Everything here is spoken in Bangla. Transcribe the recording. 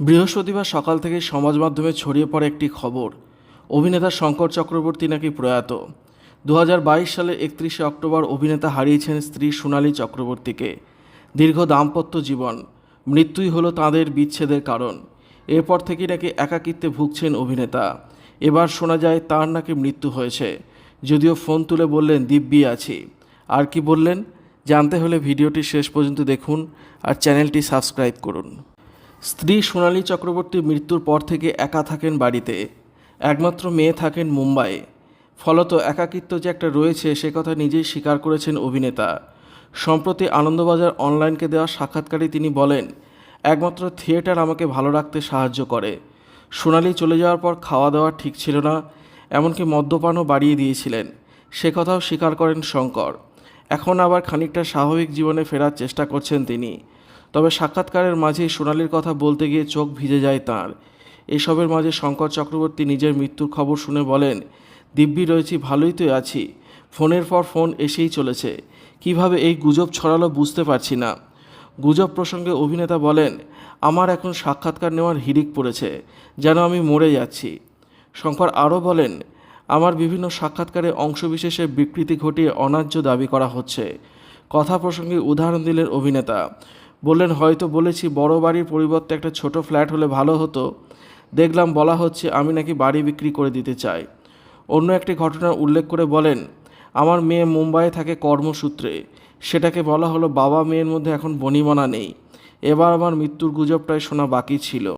বৃহস্পতিবার সকাল থেকে সমাজ মাধ্যমে ছড়িয়ে পড়ে একটি খবর। অভিনেতা শঙ্কর চক্রবর্তী নাকি প্রয়াত? দু হাজার বাইশ সালে একত্রিশে অক্টোবর অভিনেতা হারিয়েছেন স্ত্রী সোনালী চক্রবর্তীকে। দীর্ঘ দাম্পত্য জীবন, মৃত্যুই হলো তাঁদের বিচ্ছেদের কারণ। এরপর থেকেই নাকি একাকিত্বে ভুগছেন অভিনেতা। এবার শোনা যায়, তার নাকি মৃত্যু হয়েছে। যদিও ফোন তুলে বললেন, দিব্যি আছি। আর কি বললেন? জানতে হলে ভিডিওটি শেষ পর্যন্ত দেখুন আর চ্যানেলটি সাবস্ক্রাইব করুন। স্ত্রী সোনালী চক্রবর্তী মৃত্যুর পর থেকে একা থাকেন বাড়িতে। একমাত্র মেয়ে থাকেন মুম্বাইয়ে ফলত একাকিত্ব যে একটা রয়েছে, সে কথা নিজেই স্বীকার করেছেন অভিনেতা। সম্প্রতি আনন্দবাজার অনলাইনকে দেওয়া সাক্ষাৎকারে তিনি বলেন, একমাত্র থিয়েটার আমাকে ভালো রাখতে সাহায্য করে। সোনালি চলে যাওয়ার পর খাওয়া দাওয়া ঠিক ছিল না, এমনকি মদ্যপানও বাড়িয়ে দিয়েছিলেন। সে কথাও স্বীকার করেন শঙ্কর। এখন আবার খানিকটা স্বাভাবিক জীবনে ফেরার চেষ্টা করছেন তিনি। তবে সাক্ষাৎকারের মাঝেই সোনালির কথা বলতে গিয়ে চোখ ভিজে যায় তাঁর। এসবের মাঝে শঙ্কর চক্রবর্তী নিজের মৃত্যুর খবর শুনে বলেন, দিব্যি রয়েছি, ভালোই তো আছি। ফোনের পর ফোন এসেই চলেছে। কীভাবে এই গুজব ছড়ালো বুঝতে পারছি না। গুজব প্রসঙ্গে অভিনেতা বলেন, আমার এখন সাক্ষাৎকার নেওয়ার হিড়িক পড়েছে, যেন আমি মরে যাচ্ছি। শঙ্কর আরও বলেন, আমার বিভিন্ন সাক্ষাৎকারে অংশবিশেষে বিকৃতি ঘটিয়ে অন্যায্য দাবি করা হচ্ছে। কথা প্রসঙ্গে উদাহরণ দিলেন অভিনেতা। বললেন, হয়তো বলেছি, বড় বাড়ির পরিবর্তে একটা ছোট ফ্ল্যাট হলে ভালো হতো। দেখলাম বলা হচ্ছে, আমি নাকি বাড়ি বিক্রি করে দিতে চাই। অন্য একটি ঘটনার উল্লেখ করে বলেন, আমার মেয়ে মুম্বাইয়ে থাকে কর্মসূত্রে। সেটাকে বলা হলো, বাবা মেয়ের মধ্যে এখন বনিমানা নেই। এবার আমার মৃত্যুর গুজবটাই শোনা বাকি ছিল।